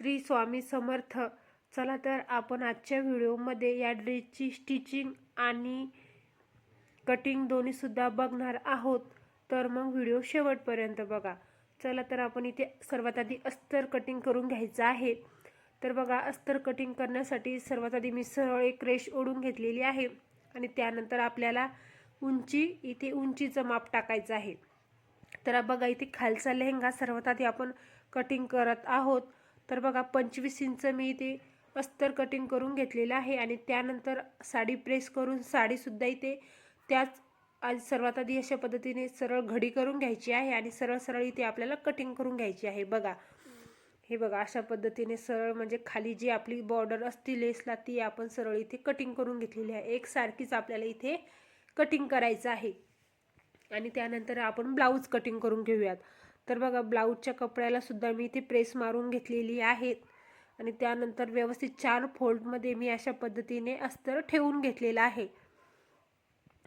श्री स्वामी समर्थ. चला तर आपण आजच्या व्हिडिओमध्ये या ड्रेसची स्टिचिंग आणि कटिंग दोन्हीसुद्धा बघणार आहोत. तर मग व्हिडिओ शेवटपर्यंत बघा. चला तर आपण इथे सर्वात आधी अस्तर कटिंग करून घ्यायचं आहे. तर बघा अस्तर कटिंग करण्यासाठी सर्वात आधी मी सरळ एक रेश ओढून घेतलेली आहे आणि त्यानंतर आपल्याला उंची इथे उंचीचं माप टाकायचं आहे. तर बघा इथे खालचा लेहंगा सर्वात आधी आपण कटिंग करत आहोत. तर बघा पंचवीस इंच मी इथे अस्तर कटिंग करून घेतलेलं आहे आणि त्यानंतर साडी प्रेस करून साडीसुद्धा इथे त्याच आज सर्वात आधी अशा पद्धतीने सरळ घडी करून घ्यायची आहे आणि सरळ सरळ इथे आपल्याला कटिंग करून घ्यायची आहे. बघा हे बघा अशा पद्धतीने सरळ म्हणजे खाली जी आपली बॉर्डर असती लेसला ती आपण सरळ इथे कटिंग करून घेतलेली आहे. एकसारखीच आपल्याला इथे कटिंग करायचं आहे. आणि त्यानंतर आपण ब्लाऊज कटिंग करून घेऊयात. तर बघा ब्लाऊजच्या कपड्याला सुद्धा मी इथे प्रेस मारून घेतलेली आहेत. आणि त्यानंतर व्यवस्थित चार फोल्डमध्ये मी अशा पद्धतीने अस्तर ठेवून घेतलेलं आहे.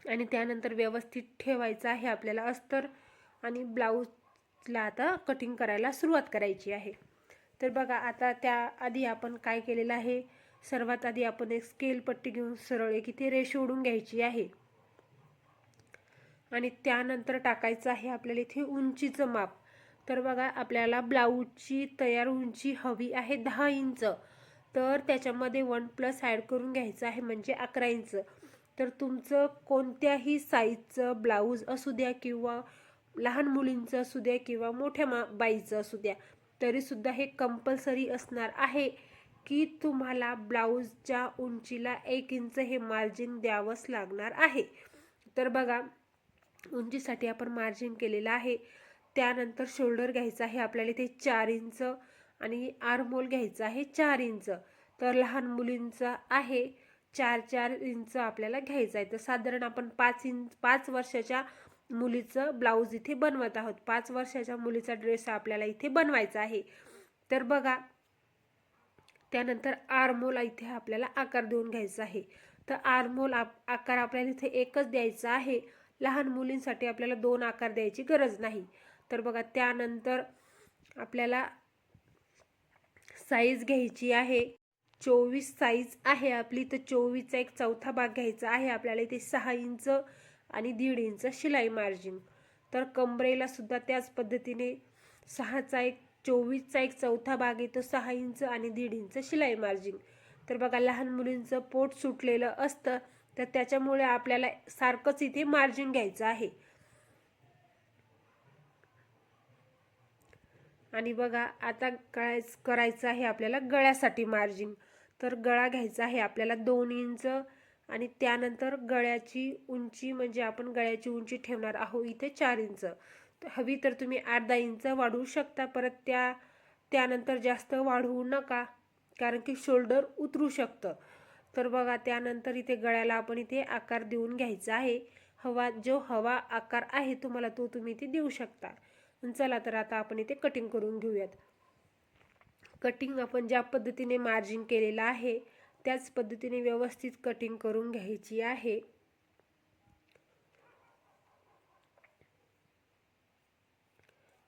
आणि त्यानंतर व्यवस्थित ठेवायचं आहे आपल्याला अस्तर आणि ब्लाऊजला आता कटिंग करायला सुरुवात करायची आहे. तर बघा आता त्या आधी आपण काय केलेलं आहे? सर्वात आधी आपण एक स्केल पट्टी घेऊन सरळ एक इथे रेष ओढून घ्यायची आहे. आणि त्यानंतर टाकायचं आहे आपल्याला इथे उंचीचं माप. तर बघा आपल्याला ब्लाऊजची तयार उंची हवी आहे दहा इंच. तर त्याच्यामध्ये वन प्लस ॲड करून घ्यायचं आहे म्हणजे अकरा इंच. तर तुमचं कोणत्याही साईजचं ब्लाऊज असू द्या किंवा लहान मुलींचं असू द्या किंवा मोठ्या मा बाईचं असू द्या तरीसुद्धा हे कंपल्सरी असणार आहे की तुम्हाला ब्लाऊजच्या उंचीला एक इंच हे मार्जिन द्यावंच लागणार आहे. तर बघा उंचीसाठी आपण मार्जिन केलेलं आहे. त्यानंतर शोल्डर घ्यायचं आहे आपल्याला इथे चार इंच आणि आरमोल घ्यायचं आहे चार इंच. तर लहान मुलींचं आहे चार चार इंच आपल्याला घ्यायचं आहे. तर साधारण आपण पाच इंच पाच वर्षाच्या मुलीचं ब्लाऊज इथे बनवत आहोत. पाच वर्षाच्या मुलीचा ड्रेस आपल्याला इथे बनवायचा आहे. तर बघा त्यानंतर आरमोल इथे आपल्याला आकार देऊन घ्यायचा आहे. तर आरमोल आप आकार आपल्याला इथे एकच द्यायचा आहे. लहान मुलींसाठी आपल्याला दोन आकार द्यायची गरज नाही. तर बघा त्यानंतर आपल्याला साईज घ्यायची आहे. चोवीस साईज आहे आपली. तर चोवीसचा एक चौथा भाग घ्यायचा आहे. आपल्याला इथे सहा इंच आणि दीड इंच शिलाई मार्जिन तर कमरेला सुद्धा त्याच पद्धतीने सहाचा एक चोवीसचा एक चौथा भाग येतो. सहा इंच आणि दीड इंच शिलाई मार्जिन तर बघा लहान मुलींचं पोट सुटलेलं असतं. तर त्याच्यामुळे आपल्याला सारखंच इथे मार्जिन घ्यायचं आहे. आणि बघा आता काय करायचं आहे आपल्याला? गळ्यासाठी मार्जिन तर गळा घ्यायचा आहे आपल्याला दोन इंच आणि त्यानंतर गळ्याची उंची म्हणजे आपण गळ्याची उंची ठेवणार आहोत इथे चार इंच. हवी तर तुम्ही अर्धा इंच वाढवू शकता. परत त्या त्यानंतर जास्त वाढवू नका कारण की शोल्डर उतरू शकतं. तर बघा त्यानंतर इथे गळ्याला आपण इथे आकार देऊन घ्यायचा आहे. हवा जो हवा आकार आहे तुम्हाला तो तुम्ही इथे देऊ शकता. चला तर आता आपण इथे कटिंग करून घेऊयात. कटिंग आपण ज्या पद्धतीने मार्जिन केलेलं आहे त्याच पद्धतीने व्यवस्थित कटिंग करून घ्यायची आहे.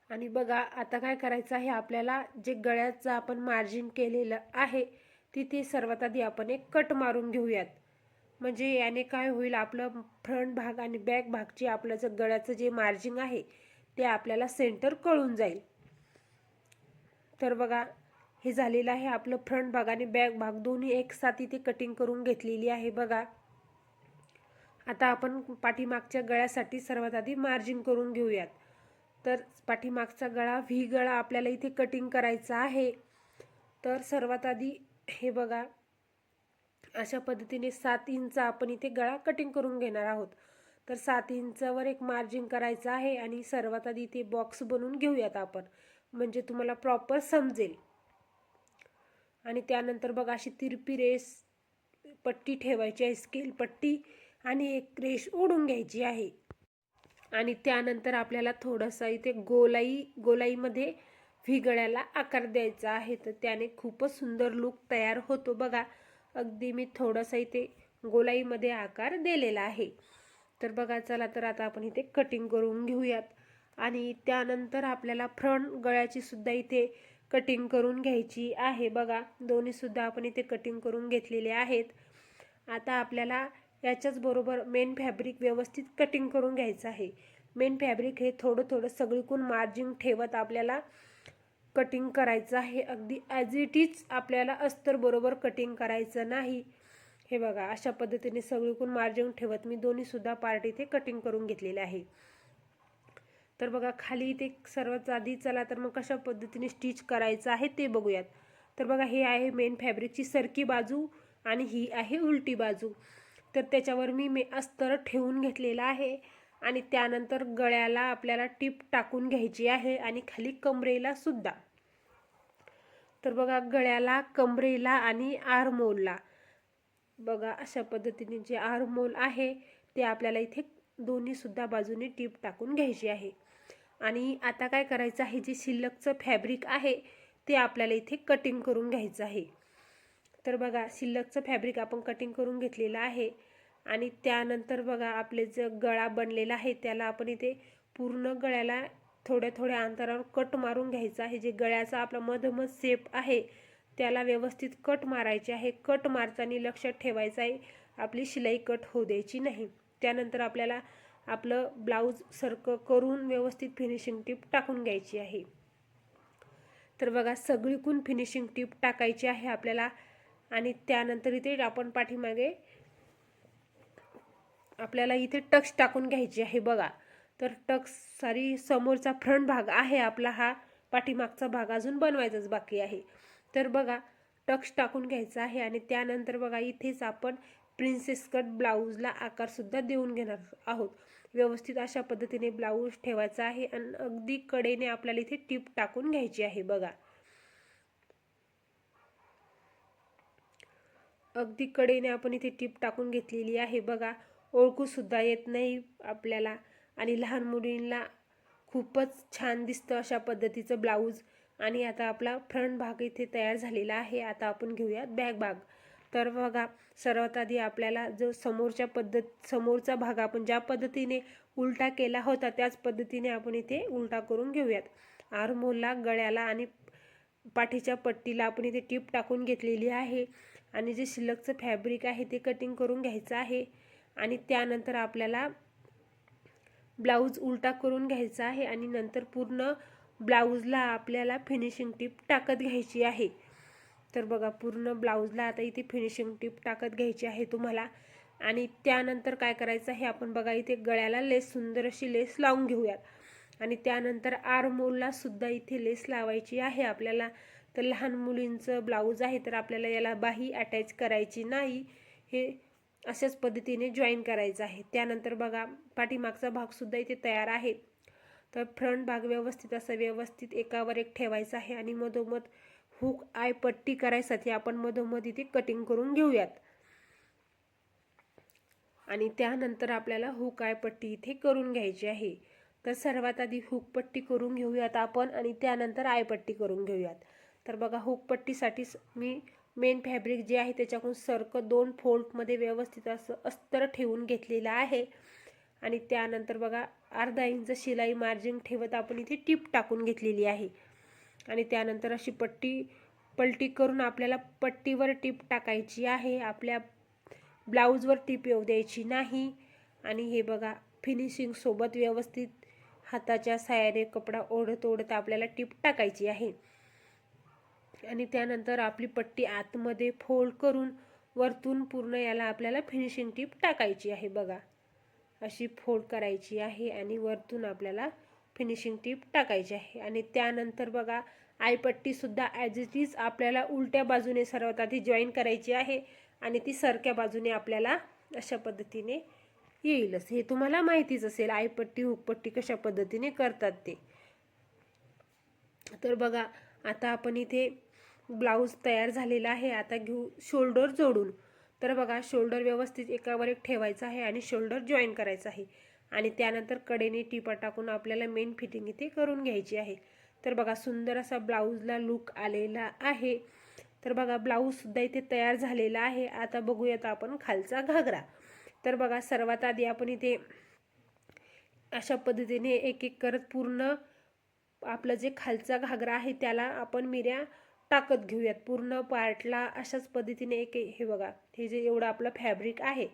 आणि बघा आता काय करायचं आहे आपल्याला जे गळ्याचं आपण मार्जिन केलेलं आहे तिथे सर्वात आधी आपण एक कट मारून घेऊयात. म्हणजे याने काय होईल आपलं फ्रंट भाग आणि बॅक भागची आपलं जे गळ्याचं जे मार्जिन आहे ते आपल्याला सेंटर कळून जाईल. तर बघा हे झालेलं आहे आपलं फ्रंट भाग आणि बॅक भाग. दोन्ही एक साथ इथे कटिंग करून घेतलेली आहे बघा. आता आपण पाठीमागच्या गळ्यासाठी सर्वात आधी मार्जिन करून घेऊयात. तर पाठीमागचा गळा व्ही गळा आपल्याला इथे कटिंग करायचा आहे. तर सर्वात आधी हे बघा अशा पद्धतीने सात इंच आपण इथे गळा कटिंग करून घेणार आहोत. तर सात इंचावर एक मार्जिन करायचं आहे आणि सर्वात आधी ते बॉक्स बनवून घेऊयात आपण. म्हणजे तुम्हाला प्रॉपर समजेल. आणि त्यानंतर बघा अशी तिरपी रेस पट्टी ठेवायची आहे स्केल पट्टी आणि एक रेश ओढून घ्यायची आहे. आणि त्यानंतर आपल्याला थोडंसं इथे गोलाई गोलाईमध्ये व्ही आकार द्यायचा आहे. तर त्याने खूपच सुंदर लुक तयार होतो बघा. अगदी मी थोडंसं इथे गोलाईमध्ये आकार दिलेला आहे. तर बघा चला तर आता आपण इथे कटिंग करून घेऊयात. आणि त्यानंतर आपल्याला फ्रंट गळ्याची सुद्धा इथे कटिंग करून घ्यायची आहे. बघा दोन्हीसुद्धा आपण इथे कटिंग करून घेतलेले आहेत. आता आपल्याला याच्याच बरोबर मेन फॅब्रिक व्यवस्थित कटिंग करून घ्यायचं आहे. मेन फॅब्रिक हे थोडं थोडं सगळीकून मार्जिन ठेवत आपल्याला कटिंग करायचं आहे. अगदी ॲज इट इज आपल्याला अस्तर बरोबर कटिंग करायचं नाही. हे बघा अशा पद्धतीने सगळीकून मार्जिन ठेवत मी दोन्हीसुद्धा पार्ट इथे कटिंग करून घेतलेले आहे. तर बघा खाली इथे सर्वात आधी चला तर मग कशा पद्धतीने स्टिच करायचं आहे ते बघूयात. तर बघा हे आहे मेन फॅब्रिकची सरकी बाजू आणि ही आहे उलटी बाजू. तर त्याच्यावर मी मे अस्तर ठेवून घेतलेलं आहे आणि त्यानंतर गळ्याला आपल्याला टीप टाकून घ्यायची आहे आणि खाली कमरेला सुद्धा. तर बघा गळ्याला कमरेला आणि आरमोलला बघा अशा पद्धतीने जे आरमोल आहे ते आपल्याला इथे दोन्हीसुद्धा बाजूने टीप टाकून घ्यायची आहे. आणि आता काय करायचं आहे जे शिल्लकचं फॅब्रिक आहे ते आपल्याला इथे कटिंग करून घ्यायचं आहे. तर बघा शिल्लकचं फॅब्रिक आपण कटिंग करून घेतलेलं आहे. आणि त्यानंतर बघा आपले जे गळा बनलेला आहे त्याला आपण इथे पूर्ण गळ्याला थोड्या थोड्या अंतरावर कट मारून घ्यायचं आहे. जे गळ्याचा आपला मधोमध सेप आहे त्याला व्यवस्थित कट मारायचे आहे. कट मारताना लक्षात ठेवायचं आहे आपली शिलाई कट होऊ द्यायची नाही. त्यानंतर आपल्याला आपलं ब्लाऊज सरकं करून व्यवस्थित फिनिशिंग टीप टाकून घ्यायची आहे. तर बघा सगळीकून फिनिशिंग टीप टाकायची आहे आपल्याला आणि त्यानंतर इथे आपण पाठीमागे आपल्याला इथे टक्स टाकून घ्यायची आहे बघा. तर टक्स सारी समोरचा फ्रंट भाग आहे आपला हा पाठीमागचा भाग अजून बनवायचाच बाकी आहे. तर बघा टक्स टाकून घ्यायचा आहे आणि त्यानंतर बघा इथेच आपण प्रिन्सेस कट ब्लाऊजला आकारसुद्धा देऊन घेणार आहोत. व्यवस्थित अशा पद्धतीने ब्लाऊज ठेवायचा आहे आणि अगदी कडेने आपल्याला इथे टीप टाकून घ्यायची आहे बघा. अगदी कडेने आपण इथे टीप टाकून घेतलेली आहे बघा. ओळखूसुद्धा येत नाही आपल्याला आणि लहान मुलींना खूपच छान दिसतं अशा पद्धतीचं ब्लाऊज आणि आता आपला फ्रंट भाग इथे तयार झालेला आहे. आता आपण घेऊयात बॅक भाग. तर बघा सर्वात आधी आपल्याला जो समोरच्या पद्धत समोरचा भाग आपण ज्या पद्धतीने उलटा केला होता त्याच पद्धतीने आपण इथे उलटा करून घेऊयात. आरमोलला गळ्याला आणि पाठीच्या पट्टीला आपण इथे टीप टाकून घेतलेली आहे. आणि जे शिल्लकचं फॅब्रिक आहे ते कटिंग करून घ्यायचं आहे. आणि त्यानंतर आपल्याला ब्लाऊज उलटा करून घ्यायचा आहे. आणि नंतर पूर्ण ब्लाऊजला आपल्याला फिनिशिंग टीप टाकत घ्यायची आहे. तर बघा पूर्ण ब्लाऊजला आता इथे फिनिशिंग टिप टाकत घ्यायची आहे तुम्हाला. आणि त्यानंतर काय करायचं आहे आपण बघा इथे गळ्याला लेस सुंदर अशी लेस लावून घेऊयात. आणि त्यानंतर आरमोलला सुद्धा इथे लेस लावायची आहे आपल्याला. तर लहान मुलींचं ब्लाऊज आहे तर आपल्याला याला बाही अटॅच करायची नाही. हे अशाच पद्धतीने जॉईन करायचं आहे. त्यानंतर बघा पाठीमागचा भागसुद्धा इथे तयार आहे. तर फ्रंट भाग व्यवस्थित असं व्यवस्थित एकावर एक ठेवायचा आहे आणि मधोमध हुक आय पट्टी करायसाठी आपण मधोमध इथे कटिंग करून घेऊयात. आणि त्यानंतर आपल्याला हुक आय पट्टी इथे करून घ्यायची आहे. तर सर्वात आधी हुक पट्टी करून घेऊयात आपण आणि त्यानंतर आय पट्टी करून घेऊयात. तर बघा हुक पट्टीसाठी मी मेन फॅब्रिक जे आहे त्याच्याकडून सरकं दोन फोल्डमध्ये व्यवस्थित असं अस्तर ठेवून घेतलेलं आहे. आणि त्यानंतर बघा अर्धा इंच शिलाई मार्जिन ठेवत आपण इथे टीप टाकून घेतलेली आहे. आणि त्यानंतर अशी पट्टी पलटी करून आपल्याला पट्टीवर टीप टाकायची आहे. आपल्या ब्लाऊजवर टीप येऊ द्यायची नाही. आणि हे बघा फिनिशिंगसोबत व्यवस्थित हाताच्या सायाने कपडा ओढत ओढत आपल्याला टीप टाकायची आहे. आणि त्यानंतर आपली पट्टी आतमध्ये फोल्ड करून वरतून पूर्ण याला आपल्याला फिनिशिंग टीप टाकायची आहे बघा. अशी फोल्ड करायची आहे आणि वरतून आपल्याला फिनिशिंग टीप टाकायची आहे. आणि त्यानंतर बघा आयपट्टीसुद्धा ॲज इट इज आपल्याला उलट्या बाजूने सर्वात आधी जॉईन करायची आहे आणि ती सरक्या बाजूने आपल्याला अशा पद्धतीने येईलच. हे तुम्हाला माहितीच असेल आयपट्टी हुकपट्टी कशा पद्धतीने करतात ते. तर बघा आता आपण इथे ब्लाऊज तयार झालेला आहे. आता घेऊ शोल्डर जोडून. तर बघा शोल्डर व्यवस्थित एकावर एक ठेवायचं आहे आणि शोल्डर जॉईन करायचं आहे. आणि त्यानंतर कडेने टिपा टाकून आपल्याला मेन फिटिंग इथे करून घ्यायची आहे. तर बघा सुंदर असा ब्लाऊजला लुक आलेला आहे. तर बघा ब्लाऊजसुद्धा इथे तयार झालेला आहे. आता बघूयात आपण खालचा घागरा. तर बघा सर्वात आधी आपण इथे अशा पद्धतीने एक एक करत पूर्ण आपलं जे खालचा घागरा आहे त्याला आपण मिऱ्या टाकत घेऊयात. पूर्ण पार्टला अशाच पद्धतीने एक हे बघा हे जे एवढं आपलं फॅब्रिक आहे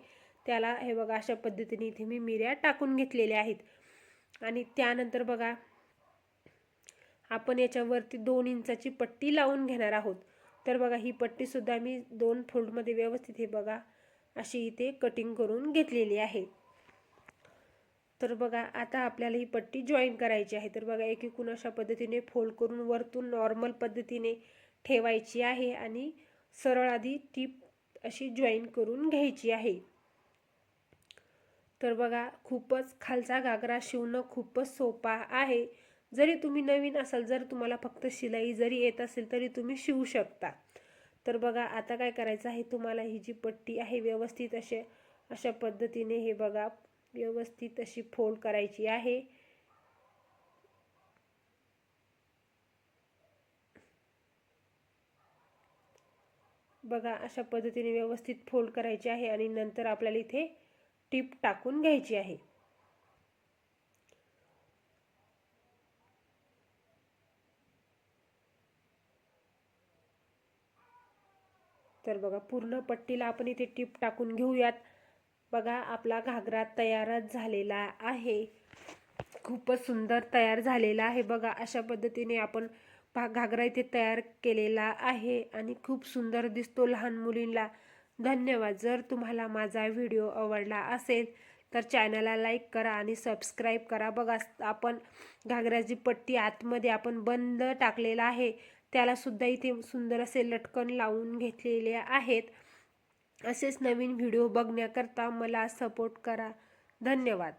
त्याला हे बघा अशा पद्धतीने इथे मी मिऱ्या टाकून घेतलेल्या आहेत. आणि त्यानंतर बघा आपण याच्यावरती दोन इंचाची पट्टी लावून घेणार आहोत. तर बघा ही पट्टीसुद्धा मी दोन फोल्डमध्ये व्यवस्थित हे बघा अशी इथे कटिंग करून घेतलेली आहे. तर बघा आता आपल्याला ही पट्टी जॉईन करायची आहे. तर बघा एक एकूण अशा पद्धतीने फोल्ड करून वरतून नॉर्मल पद्धतीने ठेवायची आहे आणि सरळ आधी टीप अशी जॉईन करून घ्यायची आहे. तर बघा खूपच खालचा घागरा शिवणं खूपच सोपा आहे. जरी तुम्ही नवीन असाल जर तुम्हाला फक्त शिलाई जरी येत असेल तरी तुम्ही शिवू शकता. तर बघा आता काय करायचं आहे? तुम्हाला ही जी पट्टी आहे व्यवस्थित असे अशा पद्धतीने हे बघा व्यवस्थित अशी फोल्ड करायची आहे. बघा अशा पद्धतीने व्यवस्थित फोल्ड करायची आहे आणि नंतर आपल्याला इथे टीप टाकून घ्यायची आहे. तर बघा पूर्ण पट्टीला आपण इथे टीप टाकून घेऊयात. बघा आपला घागरा तयारच झालेला आहे. खूपच सुंदर तयार झालेला आहे. बघा अशा पद्धतीने आपण पा घागरा इथे तयार केलेला आहे आणि खूप सुंदर दिसतो लहान मुलींना धन्यवाद. जर तुम्हाला माझा व्हिडिओ आवडला असेल तर चॅनलला लाईक करा आणि सबस्क्राईब करा. बघा आपण घागऱ्याची पट्टी आतमध्ये आपण बंद टाकलेला आहे. त्यालासुद्धा इथे सुंदर असे लटकन लावून घेतलेले आहेत. असेच नवीन व्हिडिओ बघण्याकरता मला सपोर्ट करा. धन्यवाद.